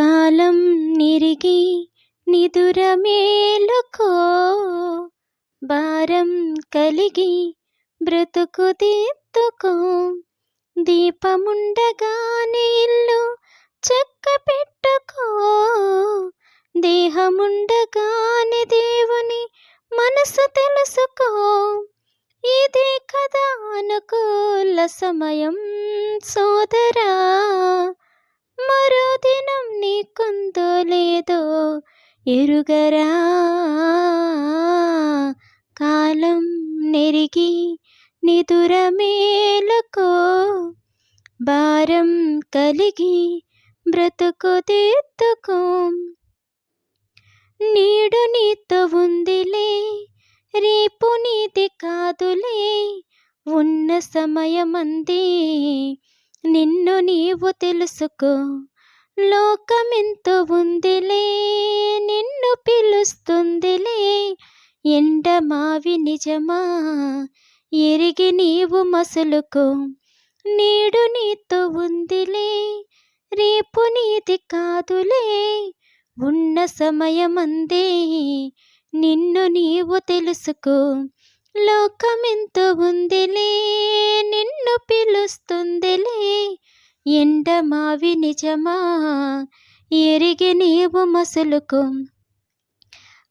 కాలం నిరిగి నిదుర మేలుకో భారం కలిగి బ్రతుకు దిద్దుకో. దీపముండగానే ఇల్లు చెక్క పెట్టుకో దేహముండగానే దేవుని మనసు తెలుసుకో. ఇదే కదా అనుకూల సమయం సోదరా. నీకుందో లేదో ఎరుగరా? కాలం నెరిగి నిదురమేలుకో? భారం కలిగి బ్రతుకు తీర్తుకో నీడు నీతో ఉందిలే రేపు నీది కాదులే ఉన్న సమయమంది నిన్ను నీవు తెలుసుకో. లోకమెంతో ఉందిలే నిన్ను పిలుస్తుందిలే. ఎండ మావి నిజమా ఎరిగి నీవు మసులుకో. నీడు నీతో ఉందిలే రేపు నీది కాదులే. ఉన్న సమయమందే నిన్ను నీవు తెలుసుకో. లోకమెంతో ఉందిలే నిన్ను పిలుస్తుందిలే. ఎండమావి నిజమా? ఎరిగి నీవు మసులుకు.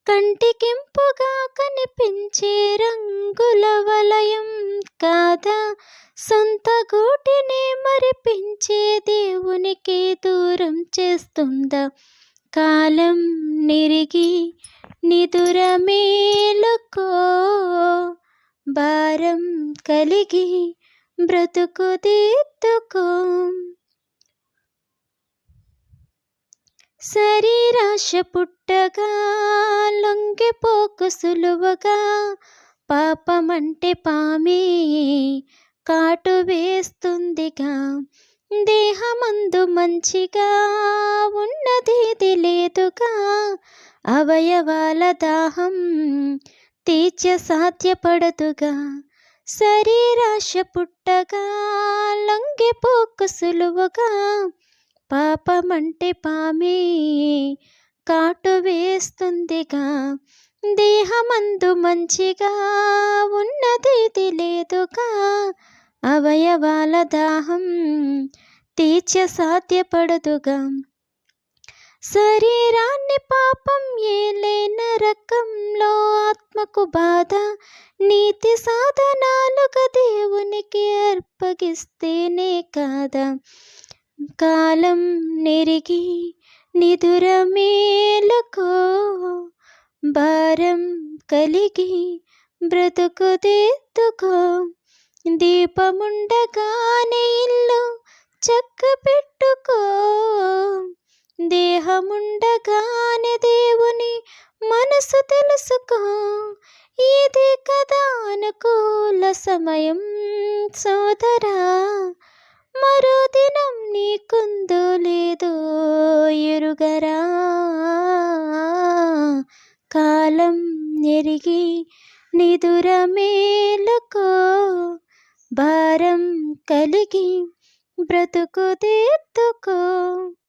కంటికింపుగా కనిపించే రంగుల వలయం కాదా? సొంత గూటిని మరిపించే దేవునికి దూరం చేస్తుందా? కాలం నిరిగి నిదుర మేలుకో భారం కలిగి బ్రతుకు దిద్దుకో శరీరాశ పుట్టగా లొంగిపోకు సులువుగా పాపమంటే పామే కాటు వేస్తుందిగా. దేహమందు మంచిగా ఉన్నది లేదుగా. అవయవాల దాహం తీర్చ సాధ్యపడదుగా శరీరాశ పుట్టగా లొంగిపోకు సులువుగా పాపమంటే పామే కాటు వేస్తుందిగా దేహమందు మంచిగా ఉన్నది లేదుగా అవయవాల దాహం తీర్చ సాధ్యపడదుగా. శరీరాన్ని పాపం ఏలేన రకంలో ఆత్మకు బాధ నీతి సాధనాలుగా దేవునికి అర్పగిస్తేనే కాదా. కాలం నెరిగి నిదుర మేలుకో భారం కలిగి బ్రతుకు దిద్దుకో దీపముండగానే ఇల్లు చక్క పెట్టుకో దేహముండగా తెలుసుకో. ఇది కదా అనుకూల సమయం సోదరా. మరో దినం నీకుందో లేదో ఎరుగరా. కాలం ఎరిగి నిదుర మేలకో భారం కలిగి బ్రతుకు తీర్తుకో